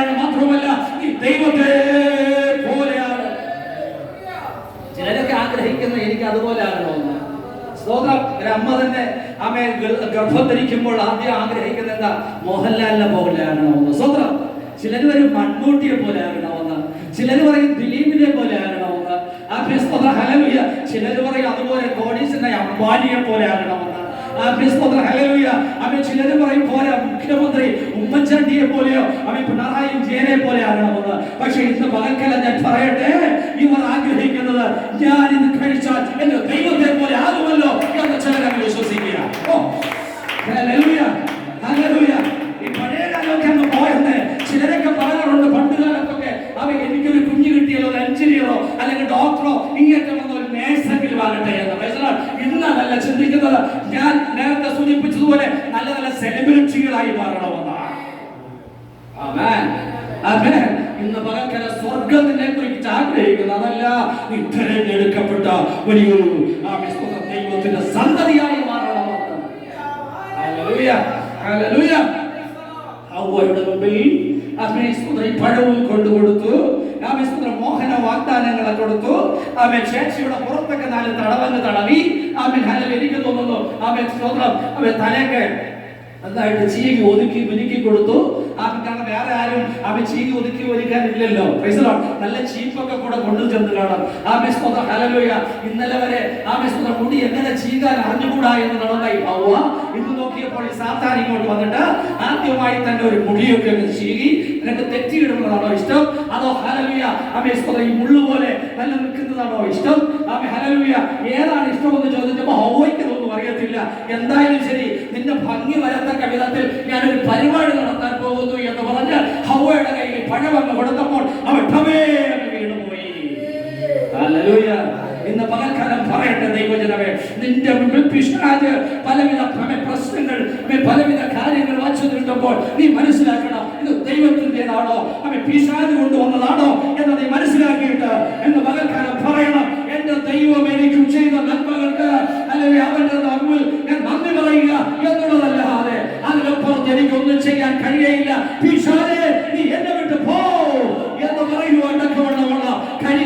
പോലെയാണ് മാത്രമല്ല നീ ദൈവത്തെ പോലെയാണ്. ചിലരൊക്കെ ആഗ്രഹിക്കുന്ന എനിക്ക് അതുപോലെ തോന്നുന്നത് സ്തോത്രം അമ്മ തന്നെ അമ്മയെ ഗർഭം ധരിക്കുമ്പോൾ ആദ്യം ആഗ്രഹിക്കുന്ന എന്താ? മോഹൻലാലിനെ പോലെയാണ് സ്തോത്രം ചിലർ പറയും മൺമൂട്ടിയെ പോലെ ആകണമെന്ന് ചിലർ പറയും ദിലീപിനെ പോലെ ആകണമെന്ന് ആ ഹലവിയ ചിലർ പറയും അതുപോലെ കോടീശ്വരനെ അംബാനിയെ പോലെ ആകണമെന്ന് ആ ഹലവിയ അമ്മ ചിലർ പറയും മുഖ്യമന്ത്രി ഉമ്മൻചാണ്ടിയെ പോലെയോ അവൻ പിണറായി വിജയനെ പോലെ ആകണമെന്ന്. പക്ഷെ ഇന്ന് പകൽക്കല ഞാൻ പറയട്ടെ? ഇവർ ആഗ്രഹിക്കുന്നത് ഞാൻ ഇത് കഴിച്ചാൽ എന്റെ ദൈവത്തെ പോലെ ആകുമല്ലോ. ആമേൻ. ഇന്ന് പകൽക്കല സ്വർഗത്തിനെ കുറിച്ച് ആഗ്രഹിക്കുന്ന അതല്ല നീ തിരഞ്ഞെടുക്കപ്പെട്ട വലിയൊരു ആമേൻ, സ്തോത്രം, ദൈവത്തിന്റെ സന്തതിയായി മാറണമെന്ന് ഹല്ലേലൂയ. ഹല്ലേലൂയ. ഹവ്വയുടെ മുമ്പിൽ ആമേൻ, സ്തോത്രം, ഈ പഴവും കൊണ്ടുകൊടുത്തു ആമേൻ, സ്തോത്രം, മോഹന വാഗ്ദാനങ്ങളെ കൊടുത്തു ആമേൻ ചേച്ചിയുടെ പുറത്തൊക്കെ നാല് തടവങ്ങ് തടവി ആമേൻ ഹല്ലേലൂയ. എനിക്ക് തോന്നുന്നു ആമേൻ സ്തോത്രം ആമേൻ തലയൊക്കെ നന്നായിട്ട് ചീകി ഒതുക്കി മിനുക്കി കൊടുത്തു. കാരണം വേറെ ആരും അവൻ ചീകി ഒതുക്കി ഒരുക്കാനില്ലല്ലോ നല്ല ചീപ്പൊക്കെ കൂടെ കൊണ്ടു ചെന്ന് കാണാം. ആ മിസ്തോത്ര ഹലലുയ ഇന്നലെ വരെ ആ മിസ്തോത്ര മുടി എങ്ങനെ ചീകാൻ അറിഞ്ഞുകൂടാ എന്ന് നടന്നായി അവ ഇത് നോക്കിയപ്പോൾ സാത്താൻ ഇങ്ങോട്ട് വന്നിട്ട് ആദ്യമായി തന്നെ ഒരു മുടിയൊക്കെ ചീകി നിനക്ക് തെറ്റിയിടുന്നതാണോ ഇഷ്ടം? അതോ ഹലലുയ ഈ മുള്ളു പോലെ നല്ല നിൽക്കുന്നതാണോ? ഇഷ്ടം? ആ ഹലലുയ ഏതാണ് ഇഷ്ടമെന്ന് ചോദിച്ചപ്പോൾ ഹൗവയ്ക്ക് ഒന്നും അറിയത്തില്ല. എന്തായാലും ശരി നിന്റെ ഭംഗി വരത്തക്ക വിധത്തിൽ ഒരു പരിപാടി നടത്താൻ പോകുന്നു എന്ന് പറഞ്ഞ് ഹൗവയുടെ കയ്യിൽ പഴമങ്ങ് കൊടുത്തപ്പോൾ അവൻ എന്ന് വീണുപോയി. ഹല്ലേലൂയ. ഇന്ന് പകൽക്കാലം പറയട്ടെ ദൈവജനമേ. നിന്റെ പിശാച് പലവിധ പ്രശ്നങ്ങൾ പലവിധ കാര്യങ്ങൾ വച്ചു നീ മനസ്സിലാക്കണം ഇത് ദൈവത്തിന്റെതാണോ? അവൻ പിശാജ് കൊണ്ടുവന്നതാണോ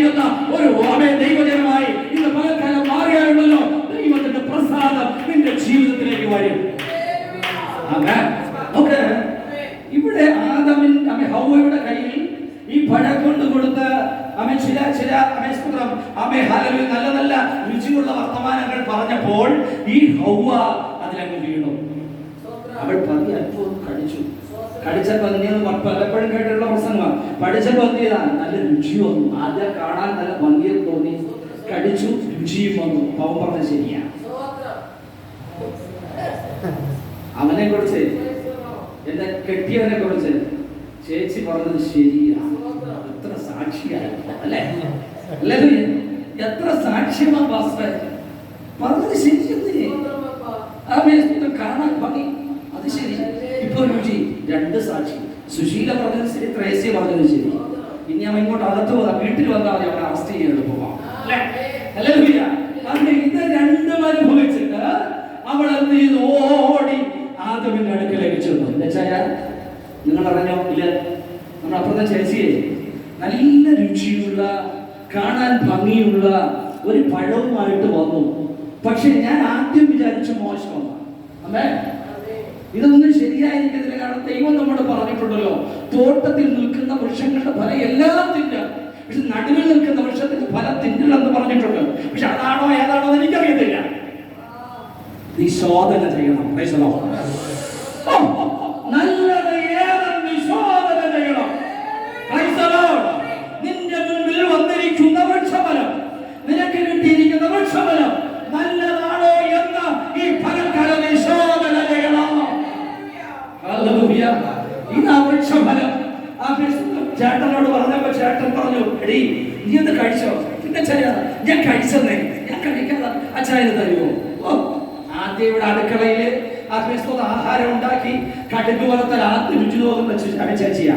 കഴിയുന്ന ഒരു ഓമേ ദൈവജനമായി ഇന്ന് പകൽക്കാലം മാറിയാലുണ്ടല്ലോ ദൈവത്തിന്റെ പ്രസാദം നിന്റെ ജീവിതത്തിലേക്ക് വരും. ഇവിടെ ആദമിൻ അമ്മ ഹൗവയുടെ കയ്യിൽ ഈ പഴം കൊണ്ട് കൊടുത്ത അമ്മ ചില ചില അമേസ്പുത്രം അമ്മ ഹലവിൽ നല്ല നല്ല രുചിയുള്ള വർത്തമാനങ്ങൾ പറഞ്ഞപ്പോൾ ഈ ഹൗവ അതിലങ്ങ് വീണു. അവൾ പതി അല്പം ഒന്ന് കടിച്ചു കടിച്ച പന്നി എന്ന് പ- പലപ്പോഴും കേട്ടിട്ടുള്ള പ്രസംഗമാണ് പഠിച്ച പന്നിയതാണ് നല്ല രുചി വന്നു. ആദ്യം കാണാൻ നല്ല ഭംഗിയെ തോന്നി. കടിച്ചു രുചിയും വന്നു. പാവം പറഞ്ഞ ശരിയാണ് അവനെ കുറിച്ച് എന്റെ കെട്ടിയവനെ കുറിച്ച് ചേച്ചി പറഞ്ഞത് ശരിയാണ് എത്ര സാക്ഷിയായി അല്ലേ? അല്ലേ എത്ര സാക്ഷ്യമാ പാസ്റ്റർ പറഞ്ഞത് ശരിയെന്ന്. കാണാൻ ഭംഗി. അത് ശരി. രണ്ട് സാക്ഷി. സുശീല പറഞ്ഞത് ശരി ത്രേസ്യ പറഞ്ഞത് ശരി ഇനി അവൻ ഇങ്ങോട്ട് അകത്ത് പോകാം വീട്ടിൽ വന്നാൽ മതി അവനെ അറസ്റ്റ് ചെയ്യാൻ ഹല്ലേലൂയ. അങ്ങനെ ഇത് രണ്ടും അനുഭവിച്ചിട്ട് അവൾ എന്ത് ചെയ്തു? ഓടി ആദമിന്റെ അടുക്കലേക്ക് ചെന്നു. എന്നുവെച്ചാൽ നിങ്ങൾ അറിഞ്ഞോ? ഇല്ല? നമ്മുടെ അപ്പുറത്തെ ചേച്ചിയെ നല്ല രുചിയുള്ള കാണാൻ ഭംഗിയുള്ള ഒരു പഴവുമായിട്ട് വന്നു. പക്ഷെ ഞാൻ ആദ്യം വിചാരിച്ചു മോശമാണ്. ഇതൊന്നും ശരിയായിരിക്കത്തില്ല. കാരണം ദൈവം നമ്മൾ പറഞ്ഞിട്ടുണ്ടല്ലോ തോട്ടത്തിൽ നിൽക്കുന്ന വൃക്ഷങ്ങളുടെ ഫലം എല്ലാം തിന്നാം പക്ഷെ നടുവിൽ നിൽക്കുന്ന വൃക്ഷത്തിന്റെ ഫലം തിന്നില്ലെന്ന് പറഞ്ഞിട്ടുണ്ട്. പക്ഷെ അതാണോ ഏതാണോ എന്ന് എനിക്കറിയത്തില്ല. നീ ശോധന ചെയ്യണം. ഓ, ഇതാ ഫലം ആ ചേട്ടനോട് പറഞ്ഞപ്പോ ചേട്ടൻ പറഞ്ഞു എടി നീ ഒന്ന് കഴിച്ചോ? പിന്നെ ചെറിയ ഞാൻ കഴിച്ചെന്നേ. ഞാൻ കഴിക്കാതെ അച്ചായന് തരുമോ? ഓ ആദ്യം ഇവിടെ അടുക്കളയിൽ ആ ക്രിസ്തു ആഹാരം ഉണ്ടാക്കി കടുക് വറുത്തൽ ആദ്യം രുചി നോക്കുന്ന ചേ- ചേച്ചിയാ.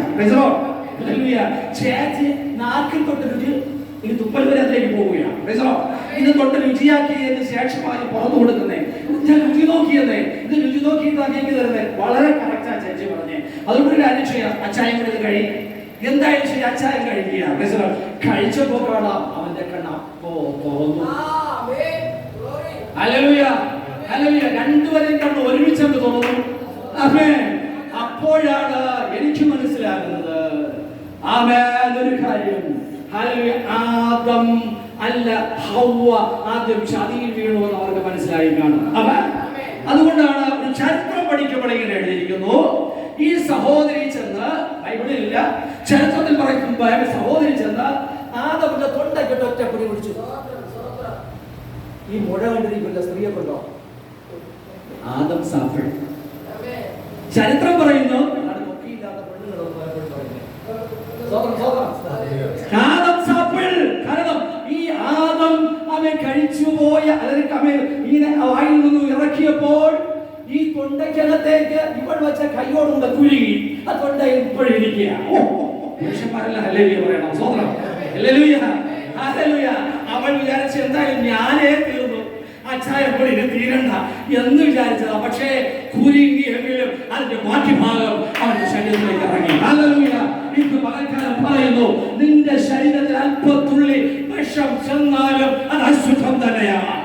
ചേച്ചി നാക്കിൽ തൊട്ട് രുചി ഇത് തുപ്പൽ വരെ അതിലേക്ക് പോവുകയാണ്. ഇത് തൊട്ട് രുചിയാക്കിയതിന് ശേഷമായി പുറത്തു കൊടുക്കുന്നേ. ഞാൻ രുചി നോക്കിയതേ ഇത് രുചി നോക്കിയിട്ട് അതിലേക്ക് തരുന്നേ. വളരെ അതുകൊണ്ട് ഒരു കാര്യം ചെയ്യാം. അച്ചായം കൂടെ കഴി. എന്തായാലും ശരി അച്ചായം കഴിക്കുക. കഴിച്ചപ്പോ കാണാം അവന്റെ കണ്ണ അപ്പോ തുറന്നു. അലലുയ അലലുയ രണ്ടുപേരെയും കണ്ണ് ഒരുമിച്ച് അങ്ങ് തുറന്നു. അമേ അപ്പോഴാണ് എനിക്ക് മനസ്സിലാകുന്നത്. ആമേൻ. ഒരു കാര്യം. ആദം അല്ല ഹൗവ ആദ്യം ചതിയിൽ വീണു എന്ന് അവർക്ക് മനസ്സിലായി കാണും. അപ്പൊ അതുകൊണ്ടാണ് ഒരു ചരിത്രം പഠിക്കുമ്പോൾ ഇങ്ങനെ എഴുതിയിരിക്കുന്നു. ഈ സഹോദരി ചെന്ന് ബൈബിളിലില്ല ചരിത്രത്തിൽ പറയുമ്പോൾ സഹോദരി ചെന്ന് ആദമിന്റെ തൊണ്ടയ്ക്കിട്ട് ഒറ്റ പൊടി പിടിച്ചു ഈ മുഴ കണ്ടിരിക്കുന്ന സ്ത്രീയെ കൊണ്ടോ ആദം ചരിത്രം പറയുന്നു അതാണ് കൊക്കിയില്ലാത്ത പെണ്ണുങ്ങളൊന്നും പലപ്പോഴും പറയുന്നത്. സ്വതന്ത്രം, സ്വതന്ത്രം. ആദം സാപ്പിൾ. കാരണം ഈ ആദം അവൻ കഴിച്ചുപോയ അതായത് അവൻ ഇങ്ങനെ വായിൽ നിന്നും ഇറക്കിയപ്പോൾ ഈ തൊണ്ടയ്ക്കകത്തേക്ക് ഇവൾ വെച്ച കൈയോടുകൂടെ കുരുങ്ങി ആ തൊണ്ട ഇപ്പോഴും ഇരിക്കുക. പുരുഷന്മാരെല്ലാം ഹല്ലേലൂയ പറയണം. സ്വന്തം അവൾ വിചാരിച്ച് എന്തായാലും ഞാനേ തീർന്നു. അച്ഛായ ഇത് തീരണ്ട എന്ന് വിചാരിച്ചതാ. പക്ഷേ കുരുങ്ങിയെങ്കിലും അതിന്റെ ബാക്കി ഭാഗം അവന്റെ ശരീരത്തിലേക്ക് ഇറങ്ങി. ഇന്ന് പകൽക്കാലം പറയുന്നു നിന്റെ ശരീരത്തിൽ അല്പത്തുള്ളി വിഷം ചെന്നാലും അത് അശുദ്ധം തന്നെയാണ്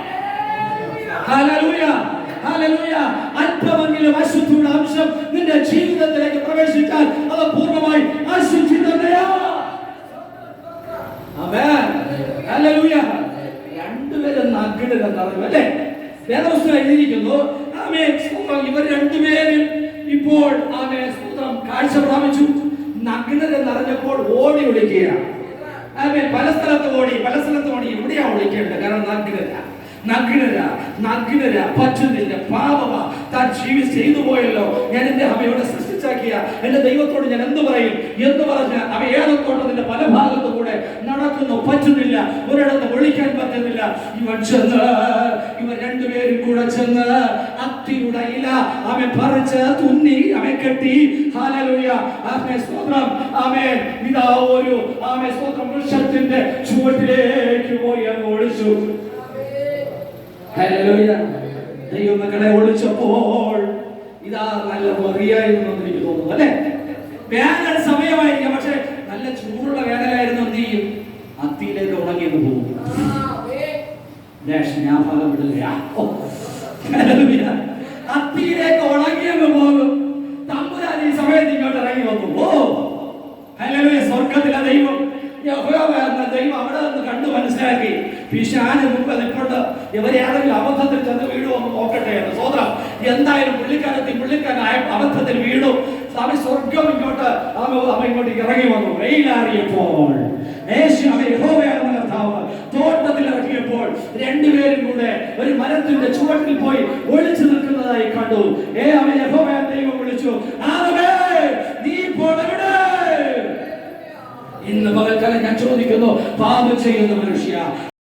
അല്പമെങ്കിലും അശുദ്ധിയുടെ അംശം നിന്റെ ജീവിതത്തിലേക്ക് പ്രവേശിച്ചാൽ അത് പൂർണമായി അശുദ്ധി. രണ്ടുപേരും നിറഞ്ഞു അല്ലേ? വേദപുസ്തകം എഴുതിയിരിക്കുന്നു. ആമേ സ്തോത്രം. ഇവർ രണ്ടുപേരും ഇപ്പോൾ ആമേ സ്തോത്രം കാഴ്ച പ്രാപിച്ചു. നഗ്നരെന്നറിഞ്ഞപ്പോൾ നിറഞ്ഞപ്പോൾ ഓടി വിളിക്കുകയാണ് ആമേ പല സ്ഥലത്ത് ഓടി പല സ്ഥലത്ത് ഓടി. എവിടെയാ വിളിക്കേണ്ടത് കാരണം നഗ്നത. നഗ്നര നഗ്നര പറ്റുന്നില്ല. പാപമ താൻ ജീവി ചെയ്തു പോയല്ലോ ഞാൻ എന്റെ അവയോടെ സൃഷ്ടിച്ചാക്കിയ എന്റെ ദൈവത്തോട് ഞാൻ എന്ത് പറയും? എന്ന് പറഞ്ഞ് അവ ഏതൊത്തോട്ടത്തിന്റെ പല ഭാഗത്തു കൂടെ നടക്കുന്നു. പറ്റുന്നില്ല. ഒരിടത്ത് വിളിക്കാൻ പറ്റുന്നില്ല. ഇവൻ ചെന്ന് ഇവർ രണ്ടുപേരും കൂടെ ചെന്ന് അത്തിയുടെ ഇല അവൻ പറിച്ച് തുന്നി അവൻ കെട്ടി. ഹാലലൂയ ആമേ സ്തോത്രം. ആമേ ഇതാ ഒരു ആമേ സ്തോത്രം. വൃക്ഷത്തിന്റെ ചുവട്ടിലേക്ക് പോയി അങ്ങ് ഒളിച്ചു. ഹല്ലേലൂയ. ദൈവം മക്കളെ ഒളിച്ചപ്പോൾ ഇതാ നല്ല മറിയായിരുന്നു എന്ന് എനിക്ക് തോന്നുന്നു അല്ലേ? വേനൽ സമയമായിരിക്കാം പക്ഷെ നല്ല ചൂടുള്ള വേനലായിരുന്നു എന്ത് ചെയ്യും? അത്തിയിലേക്ക് ഉണങ്ങിയെന്ന് പോകും. ഞാൻ ഭാഗം ഹല്ലേലൂയ. അത്തിയിലേക്ക് ഉണങ്ങിയെന്ന് പോകും തമ്പുരാൻ ഈ സമയത്ത് ഇങ്ങോട്ട് ഇറങ്ങി വന്നു ഓ ഹല്ലേലൂയ സ്വർഗത്തിലെ ദൈവം യഹോവ എന്ന ദൈവം അവിടെ നിന്ന് കണ്ടു മനസ്സിലാക്കി പിശാന് മുമ്പ് നിൽക്കൊണ്ട് ഇവരെ ആരെങ്കിലും അബദ്ധത്തിൽ ചെന്ന് വീഴുമോ എന്ന് നോക്കട്ടെ എന്ന്. സോദരം എന്തായാലും പുള്ളിക്കാരത്തിൽ പുള്ളിക്കാരനായ അബദ്ധത്തിൽ വീണു. സ്വാമി സ്വർഗം ഇങ്ങോട്ട് അവൻ ഇങ്ങോട്ട് ഇറങ്ങി വന്നു. വെയിലാറിയപ്പോൾ തോട്ടത്തിൽ ഇറങ്ങിയപ്പോൾ രണ്ടുപേരും കൂടെ ഒരു മരത്തിന്റെ ചുവട്ടിൽ പോയി ഒളിച്ചു നിൽക്കുന്നതായി കണ്ടു. ഏ അവൻ യഹോവയ ദൈവം വിളിച്ചു നീ എവിടെ? ഇന്ന് പകൽക്കാലം ഞാൻ ചോദിക്കുന്നു പാപം ചെയ്യുന്ന മനുഷ്യ